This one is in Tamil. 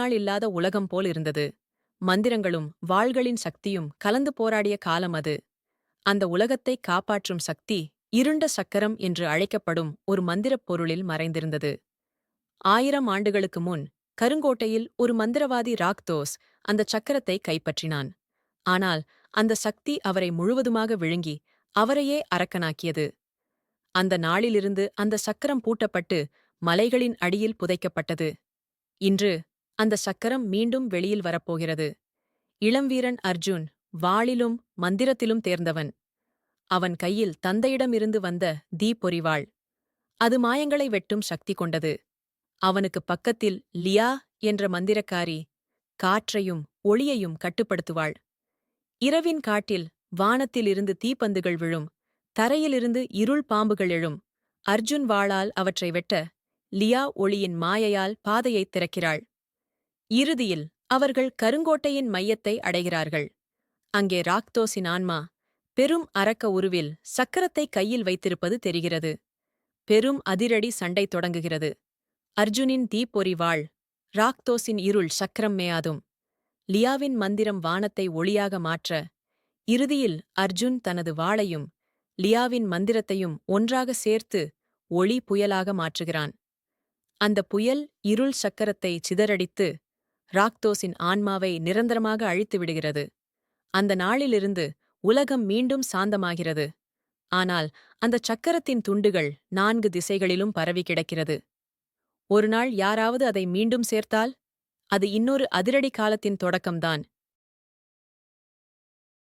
நாள் இல்லாத உலகம் போல் இருந்தது. மந்திரங்களும் வாள்களின் சக்தியும் கலந்து போராடிய காலம் அது. அந்த உலகத்தை காப்பாற்றும் சக்தி இருண்ட சக்கரம் என்று அழைக்கப்படும் ஒரு மந்திரப் பொருளில் மறைந்திருந்தது. ஆயிரம் ஆண்டுகளுக்கு முன் கருங்கோட்டையில் ஒரு மந்திரவாதி ராக்தோஸ் அந்த சக்கரத்தை கைப்பற்றினான். ஆனால் அந்த சக்தி அவரை முழுவதுமாக விழுங்கி அவரையே அரக்கனாக்கியது. அந்த நாளிலிருந்து அந்த சக்கரம் பூட்டப்பட்டு மலைகளின் அடியில் புதைக்கப்பட்டது. இன்று அந்த சக்கரம் மீண்டும் வெளியில் வரப்போகிறது. இளம்வீரன் அர்ஜுன் வாளிலும் மந்திரத்திலும் தேர்ந்தவன். அவன் கையில் தந்தையிடமிருந்து வந்த தீப்பொறிவாள் அது மாயங்களை வெட்டும் சக்தி கொண்டது. அவனுக்கு பக்கத்தில் லியா என்ற மந்திரக்காரி காற்றையும் ஒளியையும் கட்டுப்படுத்துவாள். இரவின் காட்டில் வானத்திலிருந்து தீப்பந்துகள் விழும். தரையிலிருந்து இருள் பாம்புகள் எழும். அர்ஜுன் வாளால் அவற்றை வெட்ட லியா ஒளியின் மாயையால் பாதையைத் திறக்கிறாள். இறுதியில் அவர்கள் கருங்கோட்டையின் மையத்தை அடைகிறார்கள். அங்கே ராக்தோஸின் ஆன்மா பெரும் அரக்க உருவில் சக்கரத்தை கையில் வைத்திருப்பது தெரிகிறது. பெரும் அதிரடி சண்டை தொடங்குகிறது. அர்ஜுனின் தீப்பொறி வாழ் ராக்தோஸின் இருள் சக்கரம் மேயாதும். லியாவின் மந்திரம் வானத்தை ஒளியாக மாற்ற இறுதியில் அர்ஜுன் தனது வாளையும் லியாவின் மந்திரத்தையும் ஒன்றாக சேர்த்து ஒளி புயலாக மாற்றுகிறான். அந்த புயல் இருள் சக்கரத்தை சிதறடித்து ராக்தோஸின் ஆன்மாவை நிரந்தரமாக அழித்து விடுகிறது. அந்த நாளிலிருந்து உலகம் மீண்டும் சாந்தமாகிறது. ஆனால் அந்த சக்கரத்தின் துண்டுகள் நான்கு திசைகளிலும் பரவி கிடக்கிறது. ஒருநாள் யாராவது அதை மீண்டும் சேர்த்தால்? அது இன்னொரு அதிரடி காலத்தின் தொடக்கம்தான்.